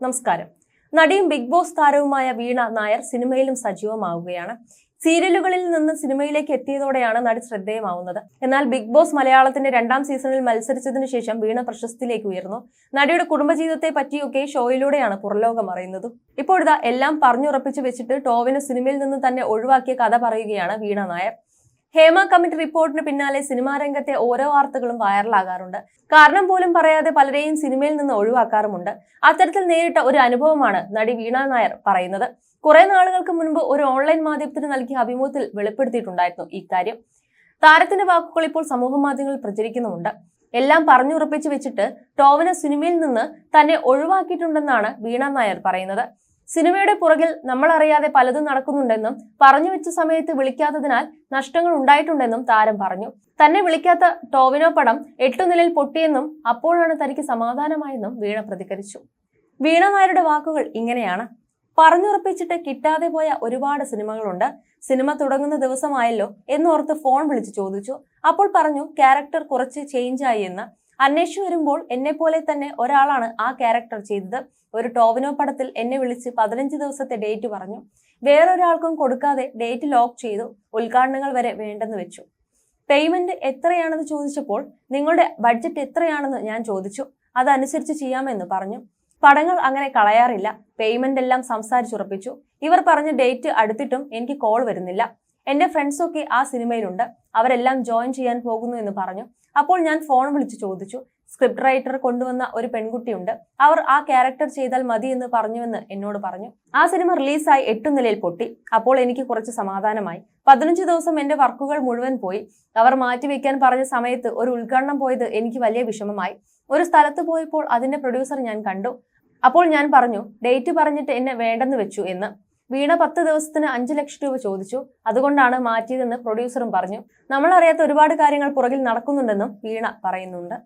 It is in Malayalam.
നമസ്കാരം. നടിയും ബിഗ് ബോസ് താരവുമായ വീണ നായർ സിനിമയിലും സജീവമാവുകയാണ്. സീരിയലുകളിൽ നിന്ന് സിനിമയിലേക്ക് എത്തിയതോടെയാണ് നടി ശ്രദ്ധേയമാവുന്നത്. എന്നാൽ ബിഗ് ബോസ് മലയാളത്തിന്റെ രണ്ടാം സീസണിൽ മത്സരിച്ചതിനു ശേഷം വീണ പ്രശസ്തിയിലേക്ക് ഉയർന്നു. നടിയുടെ കുടുംബജീവിതത്തെ പറ്റിയൊക്കെ ഷോയിലൂടെയാണ് പുറലോകം അറിയുന്നത്. ഇപ്പോഴിതാ എല്ലാം പറഞ്ഞുറപ്പിച്ചു വെച്ചിട്ട് ടോവിന് സിനിമയിൽ നിന്ന് തന്നെ ഒഴിവാക്കിയ കഥ പറയുകയാണ് വീണ നായർ. ഹേമ കമ്മിറ്റി റിപ്പോർട്ടിന് പിന്നാലെ സിനിമാ രംഗത്തെ ഓരോ വാർത്തകളും വൈറലാകാറുണ്ട്. കാരണം പോലും പറയാതെ പലരെയും സിനിമയിൽ നിന്ന് ഒഴിവാക്കാറുമുണ്ട്. അത്തരത്തിൽ നേരിട്ട ഒരു അനുഭവമാണ് നടി വീണ നായർ പറയുന്നത്. കുറെ നാളുകൾക്ക് മുൻപ് ഒരു ഓൺലൈൻ മാധ്യമത്തിന് നൽകിയ അഭിമുഖത്തിൽ വെളിപ്പെടുത്തിയിട്ടുണ്ടായിരുന്നു ഇക്കാര്യം താരത്തിന്റെ വാക്കുകൾ ഇപ്പോൾ സമൂഹ മാധ്യമങ്ങളിൽ പ്രചരിക്കുന്നുമുണ്ട്. എല്ലാം പറഞ്ഞുറപ്പിച്ചു വെച്ചിട്ട് ടോവിന സിനിമയിൽ നിന്ന് തന്നെ ഒഴിവാക്കിയിട്ടുണ്ടെന്നാണ് വീണ നായർ പറയുന്നത്. സിനിമയുടെ പുറകിൽ നമ്മൾ അറിയാതെ പലതും നടക്കുന്നുണ്ടെന്നും പറഞ്ഞു വെച്ച സമയത്ത് വിളിക്കാത്തതിനാൽ നഷ്ടങ്ങൾ ഉണ്ടായിട്ടുണ്ടെന്നും താരം പറഞ്ഞു. തന്നെ വിളിക്കാത്ത ടോവിനോ പടം എട്ടുനിലയിൽ പൊട്ടിയെന്നും അപ്പോഴാണ് തനിക്ക് സമാധാനമായെന്നും വീണ പ്രതികരിച്ചു. വീണ നായരുടെ വാക്കുകൾ ഇങ്ങനെയാണ്. പറഞ്ഞുറപ്പിച്ചിട്ട് കിട്ടാതെ പോയ ഒരുപാട് സിനിമകളുണ്ട്. സിനിമ തുടങ്ങുന്ന ദിവസമായല്ലോ എന്നോർത്ത് ഫോൺ വിളിച്ച് ചോദിച്ചു. അപ്പോൾ പറഞ്ഞു ക്യാരക്ടർ കുറച്ച് ചേഞ്ച് ആയി എന്ന്. അന്വേഷിച്ചു വരുമ്പോൾ എന്നെ പോലെ തന്നെ ഒരാളാണ് ആ ക്യാരക്ടർ ചെയ്തത്. ഒരു ടോവിനോ പടത്തിൽ എന്നെ വിളിച്ച് പതിനഞ്ച് ദിവസത്തെ ഡേറ്റ് പറഞ്ഞു. വേറൊരാൾക്കും കൊടുക്കാതെ ഡേറ്റ് ലോക്ക് ചെയ്തു. ഉദ്ഘാടനങ്ങൾ വരെ വേണ്ടെന്ന് വെച്ചു. പേയ്മെന്റ് എത്രയാണെന്ന് ചോദിച്ചപ്പോൾ നിങ്ങളുടെ ബഡ്ജറ്റ് എത്രയാണെന്ന് ഞാൻ ചോദിച്ചു. അതനുസരിച്ച് ചെയ്യാമെന്ന് പറഞ്ഞു. പടങ്ങൾ അങ്ങനെ കളയാറില്ല. പേയ്മെന്റ് എല്ലാം സംസാരിച്ചുറപ്പിച്ചു. ഇവർ പറഞ്ഞ ഡേറ്റ് അടുത്തിട്ടും എനിക്ക് കോൾ വരുന്നില്ല. എന്റെ ഫ്രണ്ട്സൊക്കെ ആ സിനിമയിലുണ്ട്. അവരെല്ലാം ജോയിൻ ചെയ്യാൻ പോകുന്നു എന്ന് പറഞ്ഞു. അപ്പോൾ ഞാൻ ഫോൺ വിളിച്ച് ചോദിച്ചു. സ്ക്രിപ്റ്റ് റൈറ്റർ കൊണ്ടുവന്ന ഒരു പെൺകുട്ടിയുണ്ട്. അവർ ആ ക്യാരക്ടർ ചെയ്താൽ മതി എന്ന് പറഞ്ഞുവെന്ന് എന്നോട് പറഞ്ഞു. ആ സിനിമ റിലീസായി എട്ടു നിലയിൽ പൊട്ടി. അപ്പോൾ എനിക്ക് കുറച്ച് സമാധാനമായി. പതിനഞ്ച് ദിവസം എന്റെ വർക്കുകൾ മുഴുവൻ പോയി. അവർ മാറ്റിവെക്കാൻ പറഞ്ഞ സമയത്ത് ഒരു ഉദ്ഘാടനം പോയത് എനിക്ക് വലിയ വിഷമമായി. ഒരു സ്ഥലത്ത് പോയപ്പോൾ അതിന്റെ പ്രൊഡ്യൂസർ ഞാൻ കണ്ടു. അപ്പോൾ ഞാൻ പറഞ്ഞു ഡേറ്റ് പറഞ്ഞിട്ട് എന്നെ വേണ്ടെന്ന് വെച്ചു എന്ന്. വീണ പത്ത് ദിവസത്തിന് അഞ്ചു ലക്ഷം രൂപ ചോദിച്ചു. അതുകൊണ്ടാണ് മാറ്റിയതെന്ന് പ്രൊഡ്യൂസറും പറഞ്ഞു. നമ്മളറിയാത്ത ഒരുപാട് കാര്യങ്ങൾ പുറകിൽ നടക്കുന്നുണ്ടെന്നും വീണ പറയുന്നുണ്ട്.